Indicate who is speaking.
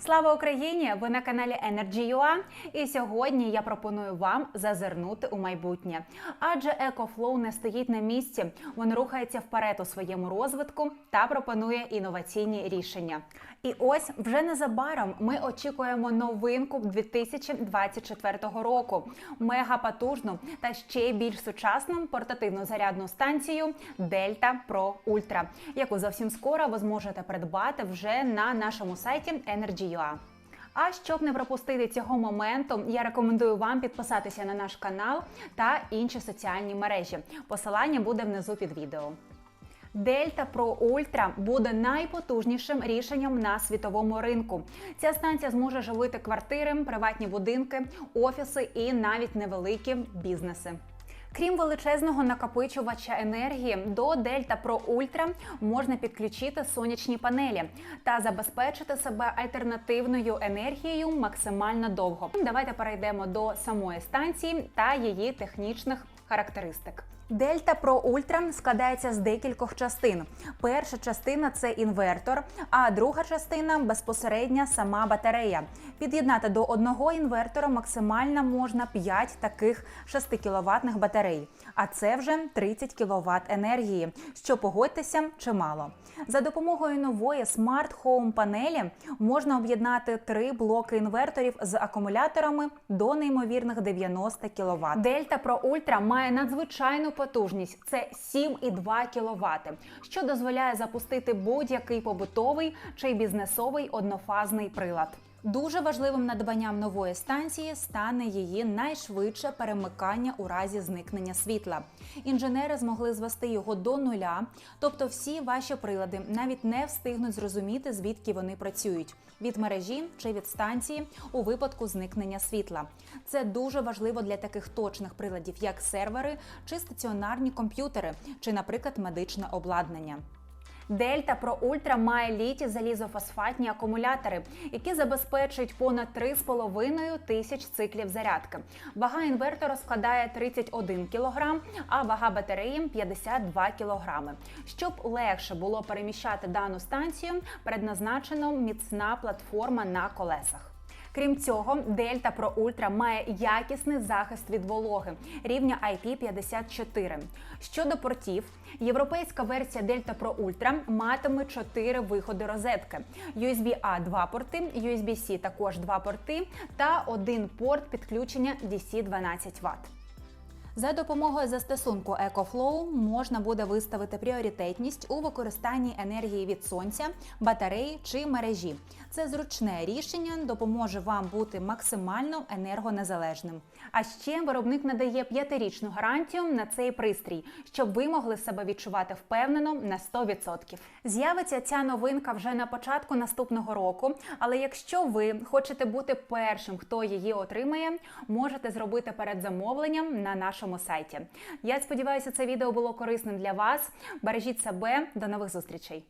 Speaker 1: Слава Україні! Ви на каналі Energy.ua і сьогодні я пропоную вам зазирнути у майбутнє. Адже EcoFlow не стоїть на місці, він рухається вперед у своєму розвитку та пропонує інноваційні рішення. І ось вже незабаром ми очікуємо новинку 2024 року. Мега потужну та ще більш сучасну портативну зарядну станцію Delta Pro Ultra, яку зовсім скоро ви зможете придбати вже на нашому сайті Energy.ua. А щоб не пропустити цього моменту, я рекомендую вам підписатися на наш канал та інші соціальні мережі. Посилання буде внизу під відео. Delta Pro Ultra буде найпотужнішим рішенням на світовому ринку. Ця станція зможе живити квартири, приватні будинки, офіси і навіть невеликі бізнеси. Крім величезного накопичувача енергії, до Delta Pro Ultra можна підключити сонячні панелі та забезпечити себе альтернативною енергією максимально довго. Давайте перейдемо до самої станції та її технічних характеристик. Delta Pro Ultra складається з декількох частин. Перша частина це інвертор, а друга частина безпосередня сама батарея. Під'єднати до одного інвертора максимально можна 5 таких 6 кВт батарей, а це вже 30 кВт енергії, що погодьтеся чимало. За допомогою нової Smart Home панелі можна об'єднати три блоки інверторів з акумуляторами до неймовірних 90 кВт. Delta Pro Ultra має надзвичайну потужність це 7,2 кВт, що дозволяє запустити будь-який побутовий чи бізнесовий однофазний прилад. Дуже важливим надбанням нової станції стане її найшвидше перемикання у разі зникнення світла. Інженери змогли звести його до нуля, тобто всі ваші прилади навіть не встигнуть зрозуміти, звідки вони працюють від мережі чи від станції у випадку зникнення світла. Це дуже важливо для таких точних приладів, як сервери чи стаціонарні комп'ютери, чи, наприклад, медичне обладнання. Delta Про Ультра має літі залізофосфатні акумулятори, які забезпечують понад 3,5 тисяч циклів зарядки. Вага інвертора складає 31 кг, а вага батареї 52 кг. Щоб легше було переміщати дану станцію, предназначено міцна платформа на колесах. Крім цього, Дельта Pro Ultra має якісний захист від вологи рівня IP54. Щодо портів, європейська версія Delta Pro Ultra матиме 4 виходи розетки: USB-A 2 порти, USB-C також 2 порти та один порт підключення DC 12 Вт. За допомогою застосунку EcoFlow можна буде виставити пріоритетність у використанні енергії від сонця, батареї чи мережі. Це зручне рішення допоможе вам бути максимально енергонезалежним. А ще виробник надає п'ятирічну гарантію на цей пристрій, щоб ви могли себе відчувати впевнено на 100%. З'явиться ця новинка вже на початку наступного року. Але якщо ви хочете бути першим, хто її отримає, можете зробити передзамовленням на нашому нашому сайті. Я сподіваюся, це відео було корисним для вас. Бережіть себе, до нових зустрічей.